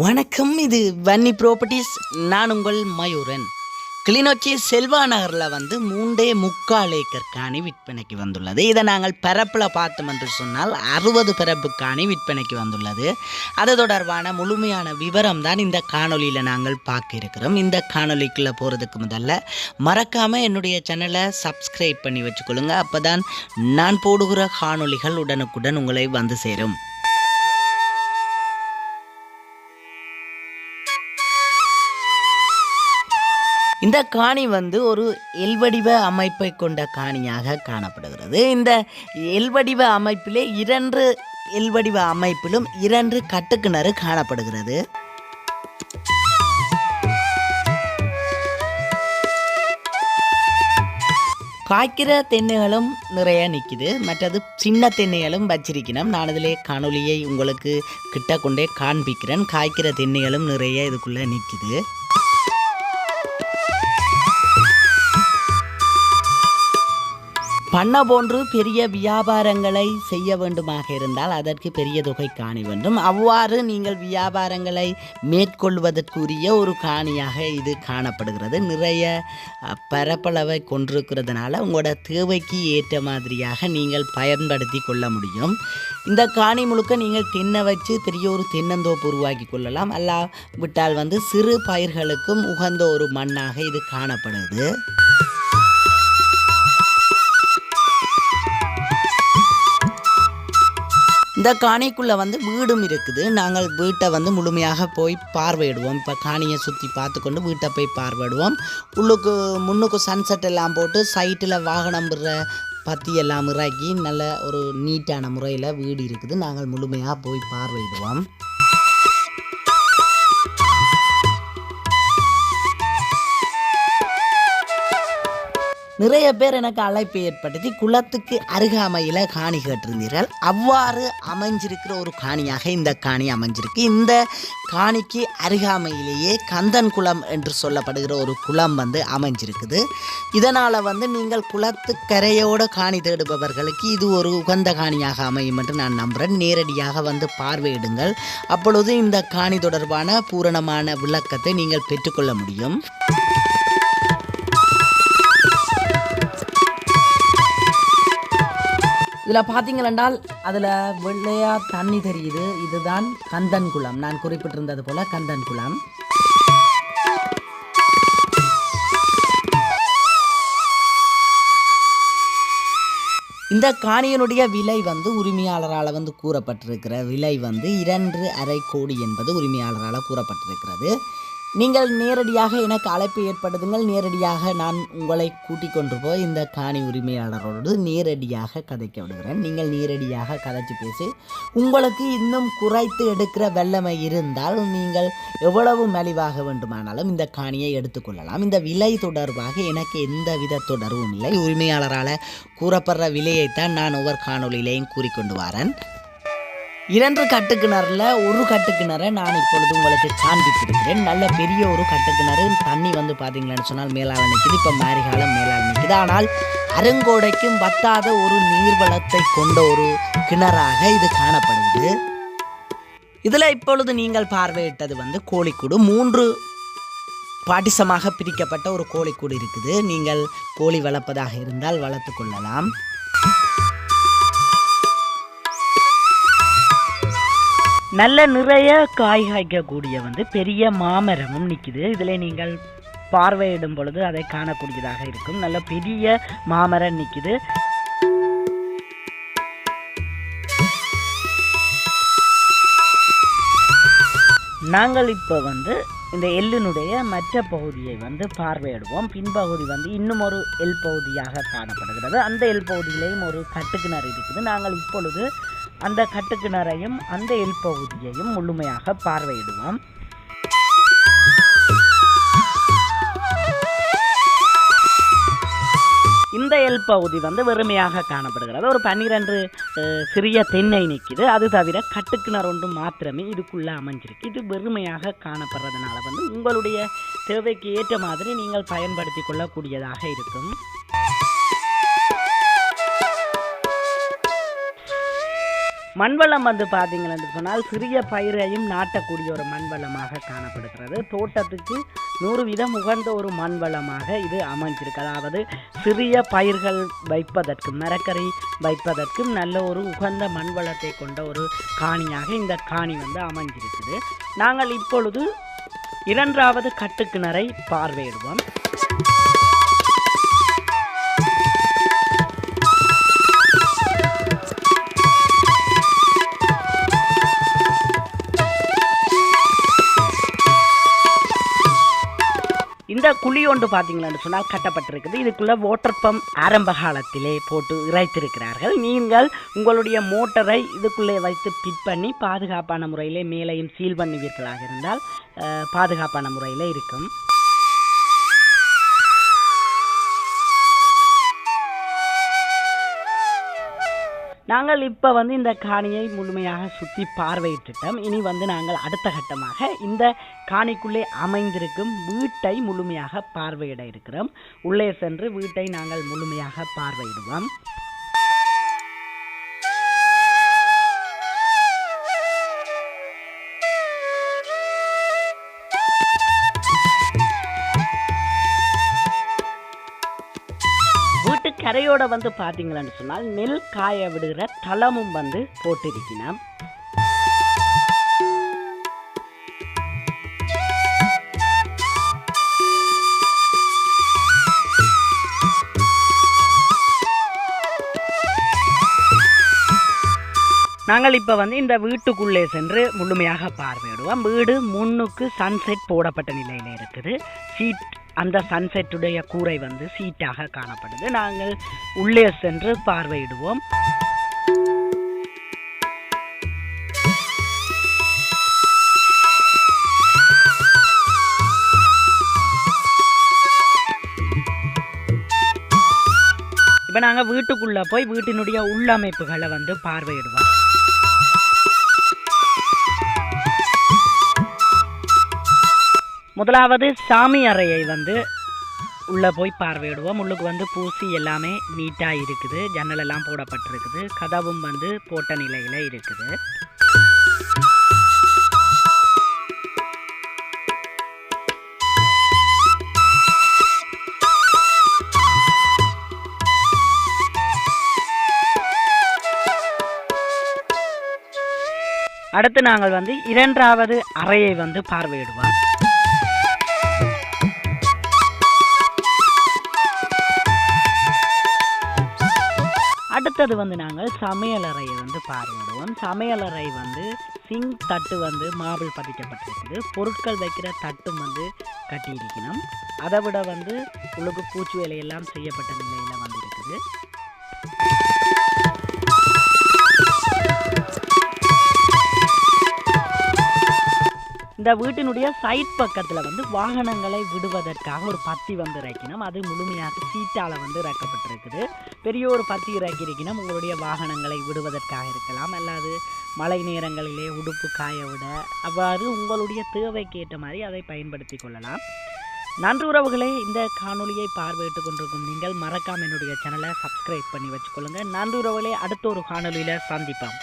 வணக்கம் இது வன்னி ப்ராப்பர்ட்டிஸ் நான் உங்கள் மயூரன். கிளிநொச்சி செல்வா நகரில் வந்து மூண்டே முக்கால் ஏக்கர் காணி விற்பனைக்கு வந்துள்ளது. இதை நாங்கள் பரப்பில் பார்த்தோம் என்று சொன்னால் அறுபது பரப்பு காணி விற்பனைக்கு வந்துள்ளது. அது தொடர்பான முழுமையான விவரம் தான் இந்த காணொளியில் நாங்கள் பார்க்க இருக்கிறோம். இந்த காணொளிக்குள்ளே போகிறதுக்கு முதல்ல மறக்காமல் என்னுடைய சேனலை சப்ஸ்கிரைப் பண்ணி வச்சுக்கொள்ளுங்க. அப்போ தான் நான் போடுகிற காணொளிகள் உடனுக்குடன் உங்களை வந்து சேரும். இந்த காணி வந்து ஒரு எல்வடிவ அமைப்பை கொண்ட காணியாக காணப்படுகிறது. இந்த எல்வடிவ அமைப்பிலே இரண்டு எல்வடிவ அமைப்பிலும் இரண்டு கட்டுக்கிணறு காணப்படுகிறது. காய்க்கிற தென்னைகளும் நிறைய நிற்கிது மற்றது சின்ன தென்னைகளும் வச்சிருக்கணும் நான் இதிலே காணொலியை உங்களுக்கு கிட்ட கொண்டே காண்பிக்கிறேன். காய்க்கிற தென்னைகளும் நிறைய இதுக்குள்ளே நிற்கிது பண்ண போன்று பெரிய வியாபாரங்களை செய்ய வேண்டுமாக இருந்தால் அதற்கு பெரிய தொகை காணி வேண்டும். அவ்வாறு நீங்கள் வியாபாரங்களை மேற்கொள்வதற்குரிய ஒரு காணியாக இது காணப்படுகிறது. நிறைய பரப்பளவை கொண்டிருக்கிறதுனால உங்களோட தேவைக்கு ஏற்ற மாதிரியாக நீங்கள் பயன்படுத்தி கொள்ள முடியும். இந்த காணி முழுக்க நீங்கள் தென்னை வச்சு பெரிய ஒரு தென்னந்தோப்பு உருவாக்கி கொள்ளலாம். அல்லா விட்டால் வந்து சிறு பயிர்களுக்கும் உகந்த ஒரு மண்ணாக இது காணப்படுது. இந்த காணிக்குள்ளே வந்து வீடும் இருக்குது. நாங்கள் வீட்டை வந்து முழுமையாக போய் பார்வையிடுவோம். இப்போ காணியை சுற்றி பார்த்து கொண்டு வீட்டை போய் பார்வையிடுவோம். உள்ளுக்கு முன்னுக்கு சன்செட் எல்லாம் போட்டு சைட்டில் வாகனம் விடுற பத்தி எல்லாம் இறக்கி நல்ல ஒரு நீட்டான முறையில் வீடு இருக்குது. நாங்கள் முழுமையாக போய் பார்வையிடுவோம். நிறைய பேர் எனக்கு அழைப்பு ஏற்படுத்தி குளத்துக்கு அருகாமையில் காணி கேட்டிருந்தீர்கள். அவ்வாறு அமைஞ்சிருக்கிற ஒரு காணியாக இந்த காணி அமைஞ்சிருக்கு. இந்த காணிக்கு அருகாமையிலேயே கந்தன் குளம் என்று சொல்லப்படுகிற ஒரு குளம் வந்து அமைஞ்சிருக்குது. இதனால் வந்து நீங்கள் குளத்துக்கரையோட காணி தேடுபவர்களுக்கு இது ஒரு உகந்த காணியாக அமையும் என்று நான் நம்புகிறேன் நேரடியாக வந்து பார்வையிடுங்கள். அப்பொழுது இந்த காணி தொடர்பான பூரணமான விளக்கத்தை நீங்கள் பெற்றுக்கொள்ள முடியும். இதில் பார்த்தீங்களென்றால் அதில் வெள்ளையா தண்ணி தெரியுது. இதுதான் கந்தன் குளம். நான் குறிப்பிட்டிருந்தது போல கந்தன் குளம். இந்த காணியினுடைய விலை வந்து உரிமையாளரால் வந்து கூறப்பட்டிருக்கிற விலை வந்து இரண்டு அரை கோடி என்பது உரிமையாளரால் கூறப்பட்டிருக்கிறது. நீங்கள் நேரடியாக எனக்கு அழைப்பு ஏற்படுத்துங்கள். நேரடியாக நான் உங்களை கூட்டிக் கொண்டு போய் இந்த காணி உரிமையாளரோடு நேரடியாக கதைக்க விடுகிறேன். நீங்கள் நேரடியாக கதைச்சு பேசி உங்களுக்கு இன்னும் குறைத்து எடுக்கிற வல்லமை இருந்தால் நீங்கள் எவ்வளவு மலிவாக வேண்டுமானாலும் இந்த காணியை எடுத்துக்கொள்ளலாம் இந்த விலை தொடர்பாக எனக்கு எந்த வித தொடர்பும் இல்லை. உரிமையாளரால் கூறப்படுற விலையைத்தான் நான் ஒவ்வொரு காணொளியிலையும் கூறிக்கொண்டு வரேன். இரண்டு கட்டுக்கிணறுல ஒரு கட்டுக்கிணறை நான் இப்பொழுது உங்களுக்கு காண்பித்திருக்கிறேன் நல்ல பெரிய ஒரு கட்டுக்கிணறு தண்ணி வந்து பார்த்தீங்களான்னு சொன்னால் மேலால் நிற்கிது இப்போ மாரிகாலம் மேலால் நிற்கிது ஆனால் அருங்கோடைக்கும் வத்தாத ஒரு நீர்வளத்தை கொண்ட ஒரு கிணறாக இது காணப்படுது. இதில் இப்பொழுது நீங்கள் பார்வையிட்டது வந்து கோழிக்கூடு. மூன்று பாட்டிசமாக பிரிக்கப்பட்ட ஒரு கோழிக்கூடு இருக்குது. நீங்கள் கோழி வளர்ப்பதாக இருந்தால் வளர்த்து கொள்ளலாம். நல்ல நிறைய காய் காய்க்கக்கூடிய வந்து பெரிய மாமரமும் நிற்கிது இதில் நீங்கள் பார்வையிடும் பொழுது அதை காணக்கூடியதாக இருக்கும். நல்ல பெரிய மாமரம் நிற்கிது நாங்கள் இப்போ வந்து இந்த எள்ளினுடைய மற்ற பகுதியை வந்து பார்வையிடுவோம். பின்பகுதி வந்து இன்னும் ஒரு எல் பகுதியாக காணப்படுகிறது. அந்த எல் பகுதியிலேயும் ஒரு கட்டுக்கிணறு இருக்குது. நாங்கள் இப்பொழுது அந்த கட்டுக்கிணறையும் அந்த எல் பகுதியையும் முழுமையாக பார்வையிடுவோம். இந்த எல் பகுதி வந்து வெறுமையாக காணப்படுகிறது. ஒரு பன்னிரெண்டு சிறிய தென்னை நிற்கிது அது தவிர கட்டுக்கிணறு ஒன்று மாத்திரமே இதுக்குள்ளே அமைஞ்சிருக்கு. இது வெறுமையாக காணப்படுறதுனால வந்து உங்களுடைய தேவைக்கு ஏற்ற மாதிரி நீங்கள் பயன்படுத்தி கொள்ளக்கூடியதாக இருக்கும். மண்வளம் வந்து பார்த்தீங்கன்னு சொன்னால் சிறிய பயிரையும் நாட்டக்கூடிய ஒரு மண்வளமாக காணப்படுகிறது. தோட்டத்துக்கு நூறு வீதம் உகந்த ஒரு மண்வளமாக இது அமைஞ்சிருக்கு. அதாவது சிறிய பயிர்கள் வைப்பதற்கும் மரக்கறி வைப்பதற்கும் நல்ல ஒரு உகந்த மண்வளத்தை கொண்ட ஒரு காணியாக இந்த காணி வந்து அமைஞ்சிருக்குது. நாங்கள் இப்பொழுது இரண்டாவது கட்டுக்கிணறை பார்வையிடுவோம். குழி ஒன்று பார்த்தீங்களான்னு சொன்னால் கட்டப்பட்டிருக்குது. இதுக்குள்ள வாட்டர் பம்ப் ஆரம்ப காலத்திலே போட்டு இறைத்திருக்கிறார்கள். நீங்கள் உங்களுடைய மோட்டரை இதுக்குள்ளே வைத்து பிட் பண்ணி பாதுகாப்பான முறையிலே மேலையும் சீல் பண்ணுவீர்களாக இருந்தால் பாதுகாப்பான முறையில் இருக்கும். நாங்கள் இப்போ வந்து இந்த காணியை முழுமையாக சுற்றி பார்வையிட்டுட்டோம். இனி வந்து நாங்கள் அடுத்த கட்டமாக இந்த காணிக்குள்ளே அமைந்திருக்கும் வீட்டை முழுமையாக பார்வையிட இருக்கிறோம். உள்ளே சென்று வீட்டை நாங்கள் முழுமையாக பார்வையிடுவோம். கரையோட வந்து பார்த்தீங்களான்னு சொன்னால் நெல் காய விடுகிற தளமும் வந்து போட்டிருக்கணும் நாங்கள் இப்போ வந்து இந்த வீட்டுக்குள்ளே சென்று முழுமையாக பார்வையிடுவோம். வீடு முன்னுக்கு சன்செட் போடப்பட்ட நிலையில் இருக்குது. சீட் அந்த சன்செட்டுடைய கூரை வந்து சீட்டாக காணப்படுது. நாங்கள் உள்ளே சென்று பார்வையிடுவோம். இப்போ நாங்கள் வீட்டுக்குள்ளே போய் வீட்டினுடைய உள்ளமைப்புகளை வந்து பார்வையிடுவோம். முதலாவது சாமி அறையை வந்து உள்ளே போய் பார்வையிடுவோம். உள்ளுக்கு வந்து பூசி எல்லாமே நீட்டாக இருக்குது. ஜன்னலெல்லாம் போடப்பட்டிருக்குது. கதவும் வந்து போட்ட நிலையில் இருக்குது. அடுத்து நாங்கள் வந்து இரண்டாவது அறையை வந்து பார்வையிடுவோம். அடுத்தது வந்து நாங்கள் சமையலறையை வந்து பார்வையிடுவோம். சமையலறை வந்து சிங் தட்டு வந்து மார்பிள் பதிக்கப்பட்டிருக்குது பொருட்கள் வைக்கிற தட்டும் வந்து கட்டியிருக்கணும். அதை விட வந்து உங்களுக்கு பூச்சி வேலையெல்லாம் செய்யப்பட்ட நிலையில் வந்து இருக்குது இந்த வீட்டினுடைய சைட் பக்கத்தில் வந்து வாகனங்களை விடுவதற்காக ஒரு பத்தி வந்து இறக்கினோம். அது முழுமையாக சீட்டால் வந்து இறக்கப்பட்டிருக்குது. பெரிய ஒரு பத்தி இறக்கியிருக்கணும். உங்களுடைய வாகனங்களை விடுவதற்காக இருக்கலாம். அல்லாது மழை நேரங்களிலே உடுப்பு காய விட அவ்வாறு உங்களுடைய தேவைக்கு ஏற்ற மாதிரி அதை பயன்படுத்தி கொள்ளலாம். நன்றி உறவுகளே இந்த காணொலியை பார்வையிட்டு கொண்டிருக்கும் நீங்கள் மறக்காம என்னுடைய சேனலை சப்ஸ்கிரைப் பண்ணி வச்சுக்கொள்ளுங்கள் நன்றி உறவுகளே அடுத்த ஒரு காணொளியில் சந்திப்போம்.